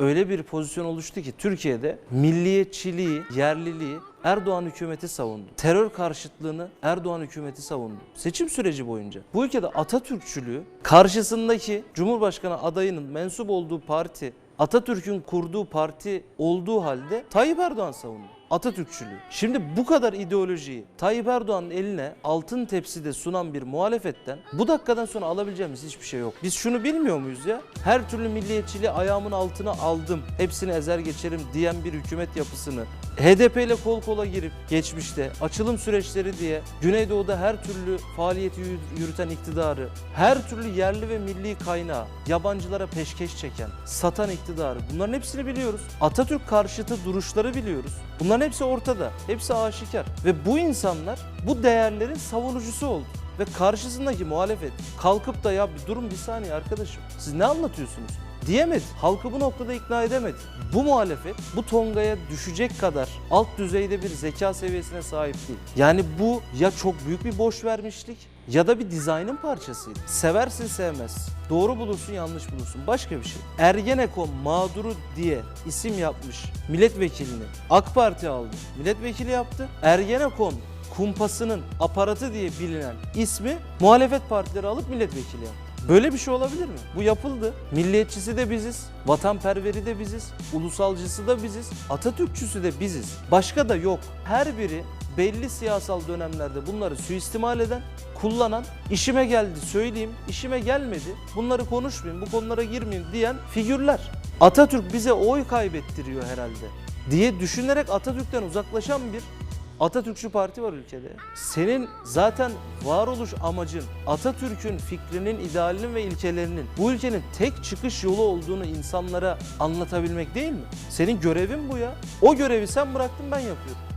öyle bir pozisyon oluştu ki Türkiye'de milliyetçiliği, yerliliği Erdoğan hükümeti savundu. Terör karşıtlığını Erdoğan hükümeti savundu. Seçim süreci boyunca. Bu ülkede Atatürkçülüğü karşısındaki Cumhurbaşkanı adayının mensup olduğu parti Atatürk'ün kurduğu parti olduğu halde Tayyip Erdoğan savundu. Atatürkçülüğü. Şimdi bu kadar ideolojiyi Tayyip Erdoğan'ın eline altın tepside sunan bir muhalefetten bu dakikadan sonra alabileceğimiz hiçbir şey yok. Biz şunu bilmiyor muyuz ya? Her türlü milliyetçiliği ayağımın altına aldım, hepsini ezer geçerim diyen bir hükümet yapısını HDP ile kol kola girip geçmişte açılım süreçleri diye Güneydoğu'da her türlü faaliyeti yürü- yürüten iktidarı, her türlü yerli ve milli kaynağı yabancılara peşkeş çeken, satan iktidarı bunların hepsini biliyoruz. Atatürk karşıtı duruşları biliyoruz. Bunların hepsi ortada, hepsi aşikar ve bu insanlar bu değerlerin savunucusu oldu. Ve karşısındaki muhalefet kalkıp da ya bir durun bir saniye arkadaşım siz ne anlatıyorsunuz? Diyemedi. Halkı bu noktada ikna edemedi. Bu muhalefet bu tongaya düşecek kadar alt düzeyde bir zeka seviyesine sahip değil. Yani bu ya çok büyük bir boş vermişlik ya da bir dizaynın parçasıydı. Seversin sevmez. Doğru bulursun yanlış bulursun. Başka bir şey. Ergenekon mağduru diye isim yapmış milletvekilini AK Parti aldı. Milletvekili yaptı. Ergenekon kumpasının aparatı diye bilinen ismi muhalefet partileri alıp milletvekili yaptı. Böyle bir şey olabilir mi? Bu yapıldı. Milliyetçisi de biziz, vatanperveri de biziz, ulusalcısı da biziz, Atatürkçüsü de biziz. Başka da yok. Her biri belli siyasal dönemlerde bunları suistimal eden, kullanan, işime geldi söyleyeyim, işime gelmedi, bunları konuşmayayım, bu konulara girmeyeyim diyen figürler. Atatürk bize oy kaybettiriyor herhalde diye düşünerek Atatürk'ten uzaklaşan bir Atatürkçü parti var ülkede. Senin zaten varoluş amacın Atatürk'ün fikrinin, idealinin ve ilkelerinin bu ülkenin tek çıkış yolu olduğunu insanlara anlatabilmek değil mi? Senin görevin bu ya. O görevi sen bıraktın ben yapıyorum.